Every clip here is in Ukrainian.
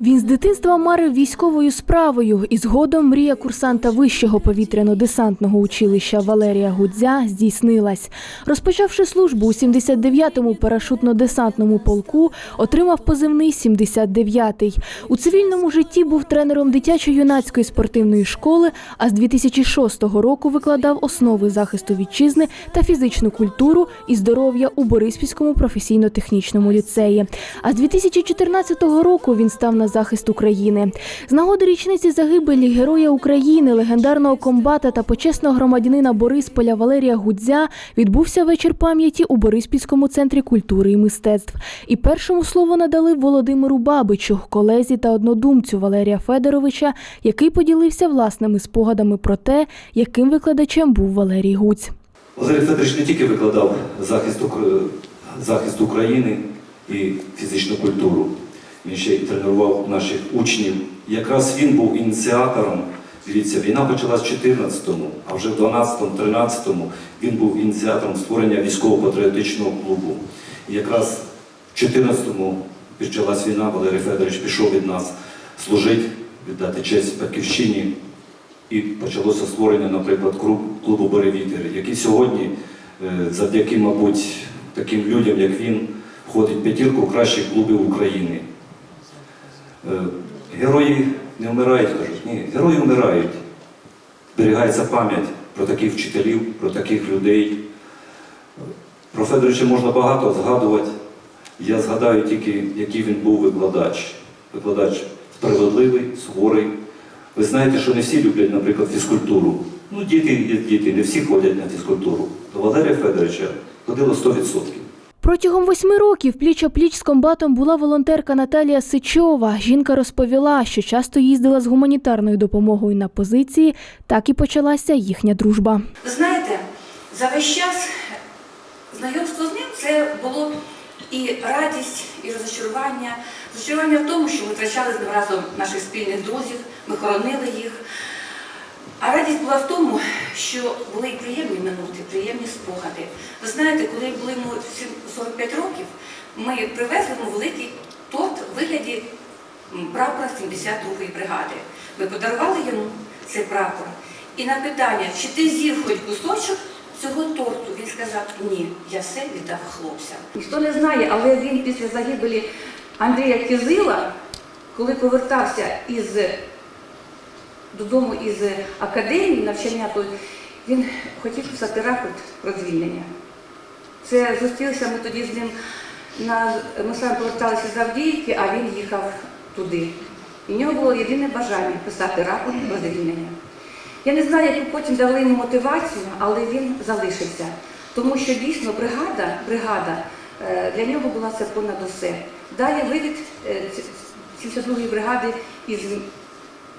Він з дитинства марив військовою справою і згодом мрія курсанта вищого повітряно-десантного училища Валерія Гудзя здійснилась. Розпочавши службу у 79-му парашутно-десантному полку, отримав позивний 79-й. У цивільному житті був тренером дитячо-юнацької спортивної школи, а з 2006 року викладав основи захисту вітчизни та фізичну культуру і здоров'я у Бориспільському професійно-технічному ліцеї. А з 2014 року він став на захист України. З нагоди річниці загибелі Героя України, легендарного комбата та почесного громадянина Борисполя Валерія Гудзя відбувся вечір пам'яті у Бориспільському центрі культури і мистецтв. І першому слово надали Володимиру Бабичу, колезі та однодумцю Валерія Федоровича, який поділився власними спогадами про те, яким викладачем був Валерій Гудзь. Валерій Федорович не тільки викладав захист, захист України і фізичну культуру, він ще й тренував наших учнів. Якраз він був ініціатором. Дивіться, війна почалась в 14-му, а вже в 12-13-му він був ініціатором створення військово-патріотичного клубу. І якраз в 14-му почалась війна, Валерій Федорович пішов від нас служити, віддати честь батьківщині. І почалося створення, наприклад, клубу «Боревітер», який сьогодні, е, завдяки, мабуть, таким людям, як він, входить в п'ятірку кращих клубів України. Е, Герої не вмирають, кажуть, ні, герої вмирають. Зберігається пам'ять про таких вчителів, про таких людей. Про Федоровича можна багато згадувати. Я згадаю тільки, який він був викладач. Викладач справедливий, суворий. Ви знаєте, що не всі люблять, наприклад, фізкультуру. Ну, діти діти, не всі ходять на фізкультуру. До Валерія Федоровича ходило 100%. Протягом восьми років пліч-опліч з комбатом була волонтерка Наталія Сичова. Жінка розповіла, що часто їздила з гуманітарною допомогою на позиції, так і почалася їхня дружба. Знаєте, за весь час знайомство з ним це було і радість, і розчарування. Розчарування в тому, що ми втрачали з ним разом наших спільних друзів, ми хоронили їх. А радість була в тому, що були і приємні минути, приємні спогади. Ви знаєте, коли були йому 45 років, ми привезли йому великий торт у вигляді прапора 72-ї бригади. Ми подарували йому цей прапор. І на питання, чи ти з'їв хоч кусочок цього торту, він сказав, ні, я все віддав хлопцям. Ніхто не знає, але він після загибелі Андрія Кизила, коли повертався із додому із академії навчання, то він хотів писати рапорт про звільнення. Це зустрілися ми тоді з ним на ми саме поверталися з Авдіївки, а він їхав туди. І в нього було єдине бажання писати рапорт про звільнення. Я не знаю, яку потім дали йому мотивацію, але він залишився. Тому що дійсно бригада, бригада е, для нього була це понад усе. Далі вивід е, 72-ї бригади із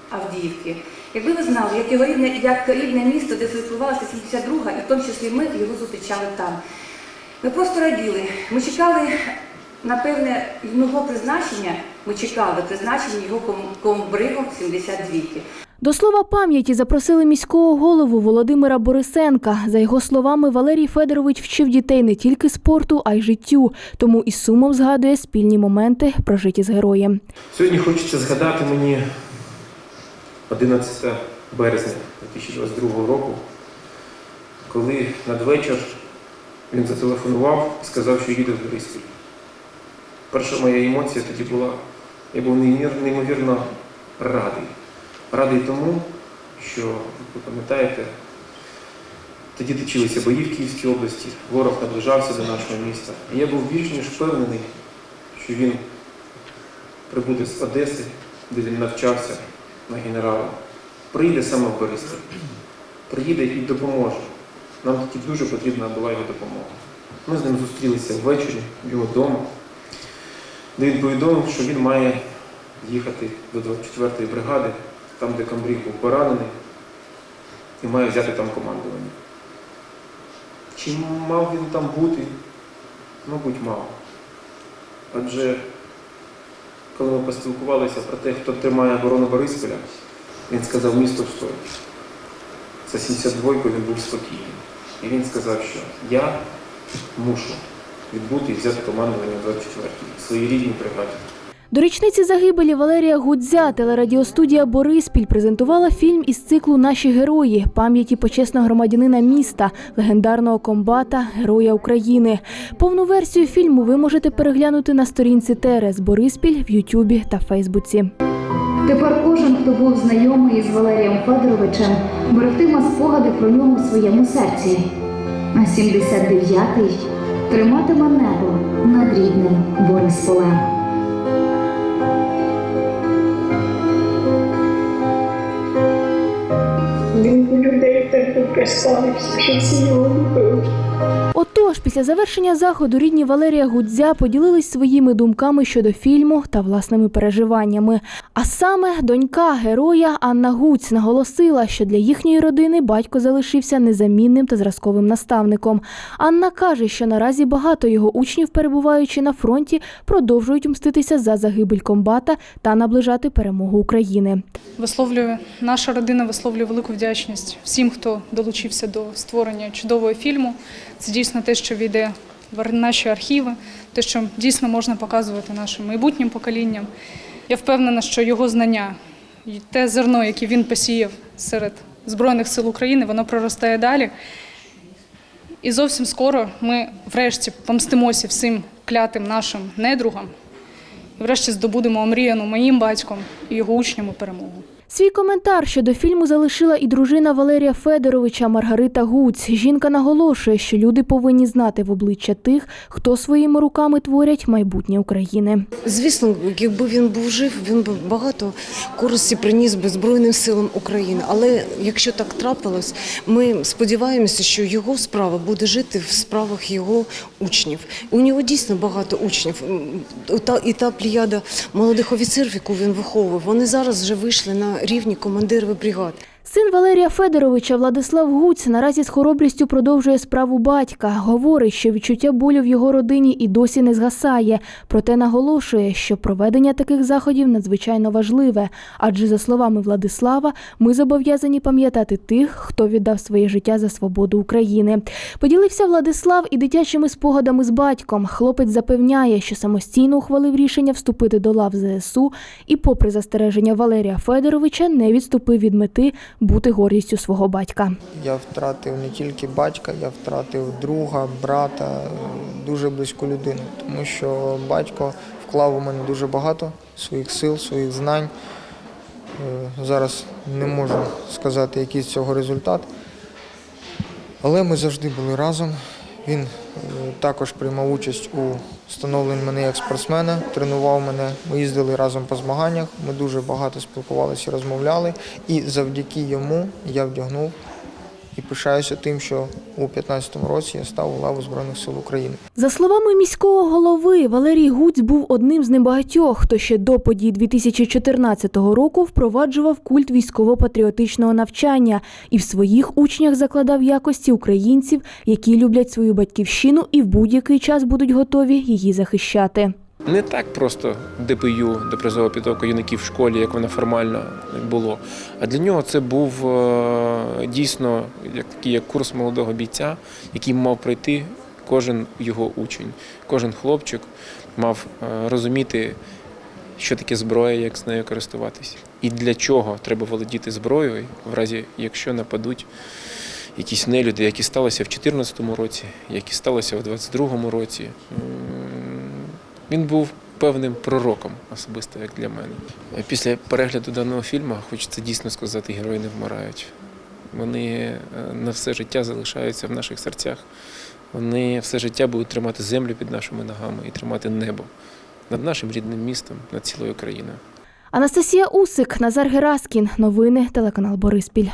Авдіївки. Якби ви знали, як його рідне, як рідне місто, де відбувалася 72-га, і в тому числі ми його зустрічали там. Ми просто раділи. Ми чекали, напевне, його призначення, ми чекали призначення його ком- комбригом 72-ки. До слова пам'яті запросили міського голову Володимира Борисенка. За його словами, Валерій Федорович вчив дітей не тільки спорту, а й життю, тому із сумом згадує спільні моменти, прожиті з героєм. Сьогодні хочеться згадати мені 11 березня 2022 року, коли надвечір він зателефонував і сказав, що їде в Бориспіль. Перша моя емоція тоді була, я був неймовірно радий. Радий тому, що, ви пам'ятаєте, тоді точилися бої в Київській області, ворог наближався до нашого міста. І я був більш ніж впевнений, що він прибуде з Одеси, де він навчався на генерала, прийде саме в Бориспіль, приїде і допоможе. Нам тоді дуже потрібна була його допомога. Ми з ним зустрілися ввечері в його вдома, де він повідомив, що він має їхати до 24-ї бригади, там, де Камбрій був поранений, і має взяти там командування. Чи мав він там бути? Мабуть, мав. Адже коли ми поспілкувалися про те, хто тримає оборону Борисполя, він сказав місто встоїть. За 72-ку він був спокійний. І він сказав, що я мушу відбути і взяти командування 24-й, своїй рідній бригаді. До річниці загибелі Валерія Гудзя телерадіостудія Бориспіль презентувала фільм із циклу Наші герої пам'яті почесного громадянина міста, легендарного комбата, героя України. Повну версію фільму ви можете переглянути на сторінці ТРС Бориспіль в Ютубі та Фейсбуці. Тепер кожен, хто був знайомий із Валерієм Федоровичем, берегтиме спогади про нього в своєму серці. А 79-й триматиме небо над рідним Борисполем. Так представився, що його після завершення заходу рідні Валерія Гудзя поділились своїми думками щодо фільму та власними переживаннями. А саме донька героя Анна Гуць наголосила, що для їхньої родини батько залишився незамінним та зразковим наставником. Анна каже, що наразі багато його учнів, перебуваючи на фронті, продовжують мститися за загибель комбата та наближати перемогу України. Висловлюю, наша родина висловлює велику вдячність всім, хто долучився до створення чудового фільму. Це дійсно те, що війде в наші архіви, те, що дійсно можна показувати нашим майбутнім поколінням. Я впевнена, що його знання і те зерно, яке він посіяв серед Збройних сил України, воно проростає далі. І зовсім скоро ми врешті помстимося всім клятим нашим недругам і врешті здобудемо омріяну моїм батьком і його учнями перемогу. Свій коментар щодо фільму залишила і дружина Валерія Федоровича Маргарита Гуць. Жінка наголошує, що люди повинні знати в обличчя тих, хто своїми руками творять майбутнє України. Звісно, якби він був жив, він би багато користі приніс би Збройним силам України. Але якщо так трапилось, ми сподіваємося, що його справа буде жити в справах його учнів. У нього дійсно багато учнів. І та пліяда молодих офіцерів, яку він виховував, вони зараз вже вийшли на рівні командирів бригад. Син Валерія Федоровича Владислав Гуць наразі з хоробрістю продовжує справу батька. Говорить, що відчуття болю в його родині і досі не згасає. Проте наголошує, що проведення таких заходів надзвичайно важливе. Адже, за словами Владислава, ми зобов'язані пам'ятати тих, хто віддав своє життя за свободу України. Поділився Владислав і дитячими спогадами з батьком. Хлопець запевняє, що самостійно ухвалив рішення вступити до лав ЗСУ і, попри застереження Валерія Федоровича, не відступив від мети бути гордістю свого батька. Я втратив не тільки батька, я втратив друга, брата, дуже близьку людину, тому що батько вклав у мене дуже багато своїх сил, своїх знань. Е, Зараз не можу сказати, який з цього результат. Але ми завжди були разом. Він е, також приймав участь у становленні мене як спортсмена, тренував мене. Ми їздили разом по змаганнях, ми дуже багато спілкувалися розмовляли. І завдяки йому я вдягнув і пишаюся тим, що у 2015 році я став у лаву Збройних сил України. За словами міського голови, Валерій Гуць був одним з небагатьох, хто ще до подій 2014 року впроваджував культ військово-патріотичного навчання і в своїх учнях закладав якості українців, які люблять свою батьківщину і в будь-який час будуть готові її захищати. Не так просто ДПЮ, до призову підготовка юнаків в школі, як воно формально було. А для нього це був е, дійсно як такий як курс молодого бійця, який мав пройти кожен його учень, кожен хлопчик мав е, розуміти, що таке зброя, як з нею користуватися, і для чого треба володіти зброєю, в разі якщо нападуть якісь нелюди, які сталося в 2014 році, які сталося в 2022 році. Він був певним пророком особисто як для мене. Після перегляду даного фільму хочеться дійсно сказати, герої не вмирають. Вони е, на все життя залишаються в наших серцях. Вони все життя будуть тримати землю під нашими ногами і тримати небо над нашим рідним містом, над цілою країною. Анастасія Усик, Назар Гераскін. Новини телеканал Бориспіль.